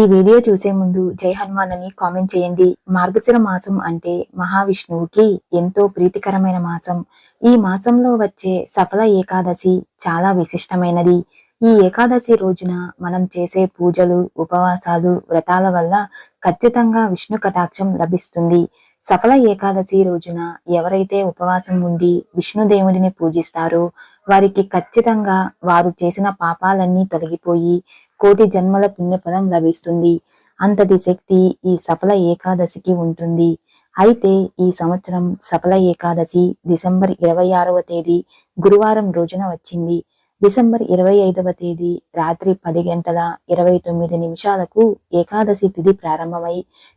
ఈ వీడియో చూసే ముందు జై హనుమాన్ అని కామెంట్ చేయండి. మార్గశిర మాసం అంటే మహావిష్ణువుకి ఎంతో ప్రీతికరమైన మాసం. ఈ మాసంలో వచ్చే సఫల ఏకాదశి చాలా విశిష్టమైనది. ఈ ఏకాదశి రోజున మనం చేసే పూజలు ఉపవాసాలు వ్రతాల వల్ల ఖచ్చితంగా విష్ణు కటాక్షం లభిస్తుంది. సఫల ఏకాదశి రోజున ఎవరైతే ఉపవాసం ఉండి విష్ణుదేవుడిని పూజిస్తారో వారికి ఖచ్చితంగా వారు చేసిన పాపాలన్నీ తొలగిపోయి కోటి జన్మల పుణ్యఫలం లభిస్తుంది. అంతటి శక్తి ఈ సఫల ఏకాదశికి ఉంటుంది. అయితే ఈ సంవత్సరం సఫల ఏకాదశి డిసెంబర్ ఇరవై ఆరవ తేదీ గురువారం రోజున వచ్చింది. డిసెంబర్ ఇరవై ఐదవ తేదీ రాత్రి పది గంటల ఇరవై తొమ్మిది నిమిషాలకు ఏకాదశి తిథి ప్రారంభమై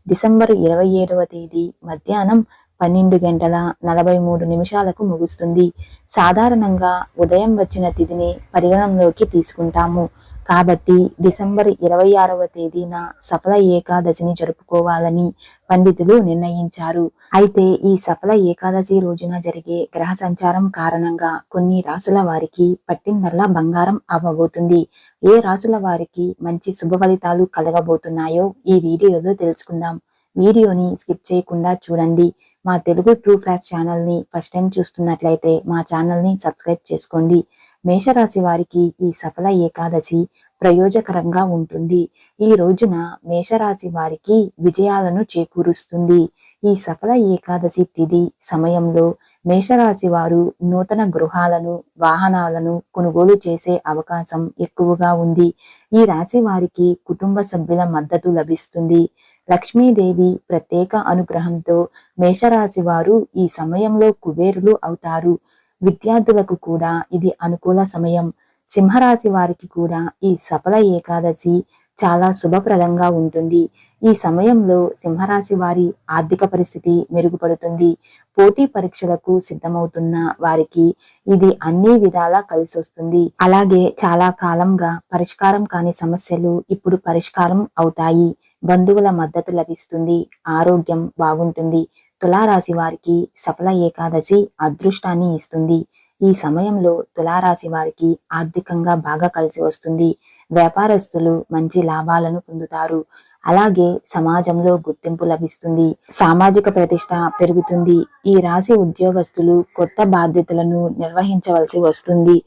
డిసెంబర్ ఇరవై ఏడవ తేదీ మధ్యాహ్నం పన్నెండు గంటల నలభై మూడు నిమిషాలకు ముగుస్తుంది. సాధారణంగా ఉదయం వచ్చిన తిథిని పరిగణంలోకి తీసుకుంటాము. కాబట్టి డిసెంబర్ ఇరవై ఆరవ తేదీన సఫల ఏకాదశిని జరుపుకోవాలని పండితులు నిర్ణయించారు. అయితే ఈ సఫల ఏకాదశి రోజున జరిగే గ్రహ సంచారం కారణంగా కొన్ని రాసుల వారికి పట్టిందల్లా బంగారం అవ్వబోతుంది. ఏ రాసుల వారికి మంచి శుభ ఫలితాలు కలగబోతున్నాయో ఈ వీడియోలో తెలుసుకుందాం. వీడియోని స్కిప్ చేయకుండా చూడండి. మా తెలుగు ట్రూ ఫ్యాక్స్ ఛానల్ని ఫస్ట్ టైం చూస్తున్నట్లయితే మా ఛానల్ని సబ్స్క్రైబ్ చేసుకోండి. మేషరాశి వారికి ఈ సఫల ఏకాదశి ప్రయోజకరంగా ఉంటుంది. ఈ రోజున మేషరాశి వారికి విజయాలను చేకూరుస్తుంది. ఈ సఫల ఏకాదశి తిథి సమయంలో మేషరాశి వారు నూతన గృహాలను వాహనాలను కొనుగోలు చేసే అవకాశం ఎక్కువగా ఉంది. ఈ రాశి వారికి కుటుంబ సభ్యుల మద్దతు లభిస్తుంది. లక్ష్మీదేవి ప్రత్యేక అనుగ్రహంతో మేషరాశి వారు ఈ సమయంలో కుబేరులు అవుతారు. విద్యార్థులకు కూడా ఇది అనుకూల సమయం. సింహరాశి వారికి కూడా ఈ సఫల ఏకాదశి చాలా శుభప్రదంగా ఉంటుంది. ఈ సమయంలో సింహరాశి వారి ఆర్థిక పరిస్థితి మెరుగుపడుతుంది. పోటీ పరీక్షలకు సిద్ధమవుతున్న వారికి ఇది అన్ని విధాలా కలిసి వస్తుంది అలాగే చాలా కాలంగా పరిష్కారం కాని సమస్యలు ఇప్పుడు పరిష్కారం అవుతాయి. బంధువుల మద్దతు లభిస్తుంది. ఆరోగ్యం బాగుంటుంది. తులారాశి వారికి సఫల ఏకాదశి అదృష్టాన్ని ఇస్తుంది. ఈ సమయంలో తులారాశి వారికి ఆర్థికంగా బాగా కలిసి వస్తుంది. వ్యాపారస్తులు మంచి లాభాలను పొందుతారు. అలాగే సమాజంలో గుర్తింపు లభిస్తుంది. సామాజిక ప్రతిష్ట పెరుగుతుంది. ఈ రాశి ఉద్యోగస్తులు కొత్త బాధ్యతలను నిర్వహించవలసి వస్తుంది.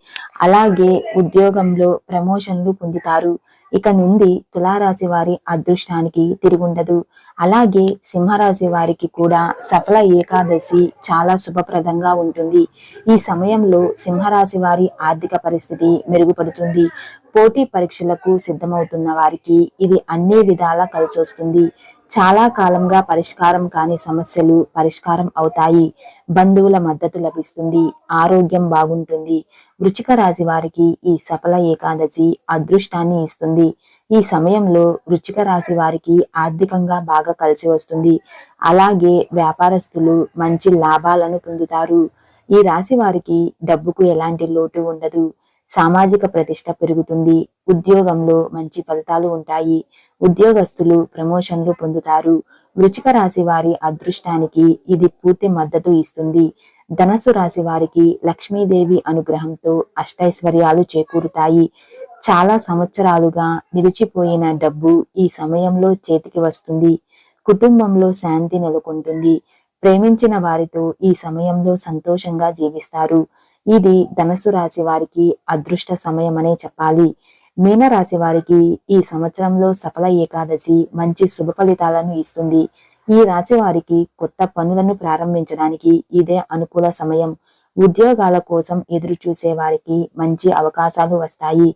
అలాగే ఉద్యోగంలో ప్రమోషన్లు పొందుతారు. ఇక నుండి తులారాశి వారి అదృష్టానికి తిరుగుండదు. అలాగే సింహరాశి వారికి కూడా సఫల ఏకాదశి చాలా శుభప్రదంగా ఉంటుంది. ఈ సమయంలో సింహరాశి వారి ఆర్థిక పరిస్థితి మెరుగుపడుతుంది. పోటీ పరీక్షలకు సిద్ధమవుతున్న వారికి ఇది అన్ని విధాలా కలిసి వస్తుంది చాలా కాలంగా పరిష్కారం కాని సమస్యలు పరిష్కారం అవుతాయి. బంధువుల మద్దతు లభిస్తుంది. ఆరోగ్యం బాగుంటుంది. వృచిక రాశి వారికి ఈ సఫల ఏకాదశి అదృష్టాన్ని ఇస్తుంది. ఈ సమయంలో వృచ్చిక రాశి వారికి ఆర్థికంగా బాగా కలిసి వస్తుంది. అలాగే వ్యాపారస్తులు మంచి లాభాలను పొందుతారు. ఈ రాశి వారికి డబ్బుకు ఎలాంటి లోటు ఉండదు. సామాజిక ప్రతిష్ట పెరుగుతుంది ఉద్యోగంలో మంచి ఫలితాలు ఉంటాయి ఉద్యోగస్తులు ప్రమోషన్లు పొందుతారు. వృచిక రాశి వారి అదృష్టానికి ఇది పూర్తి మద్దతు ఇస్తుంది. ధనస్సు రాశి వారికి లక్ష్మీదేవి అనుగ్రహంతో అష్టైశ్వర్యాలు చేకూరుతాయి. చాలా సంవత్సరాలుగా నిలిచిపోయిన డబ్బు ఈ సమయంలో చేతికి వస్తుంది. కుటుంబంలో శాంతి నెలకొంటుంది. ప్రేమించిన వారితో ఈ సమయంలో సంతోషంగా జీవిస్తారు. ఇది ధనసు రాశి వారికి అదృష్ట సమయం అనే చెప్పాలి మీనరాశి వారికి ఈ సంవత్సరంలో సఫల ఏకాదశి మంచి శుభ ఫలితాలను ఇస్తుంది. ఈ రాశి వారికి కొత్త పనులను ప్రారంభించడానికి ఇదే అనుకూల సమయం. ఉద్యోగాల కోసం ఎదురు చూసే వారికి మంచి అవకాశాలు వస్తాయి.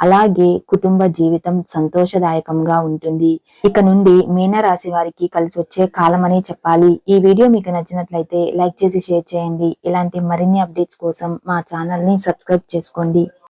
అలాగే కుటుంబ జీవితం సంతోషదాయకంగా ఉంటుంది. ఇక నుండి మీనరాశి వారికి కలిసి వచ్చే కాలం చెప్పాలి. ఈ వీడియో మీకు నచ్చినట్లయితే లైక్ చేసి షేర్ చేయండి. ఇలాంటి మరిన్ని అప్డేట్స్ కోసం మా ఛానల్ని సబ్స్క్రైబ్ చేసుకోండి.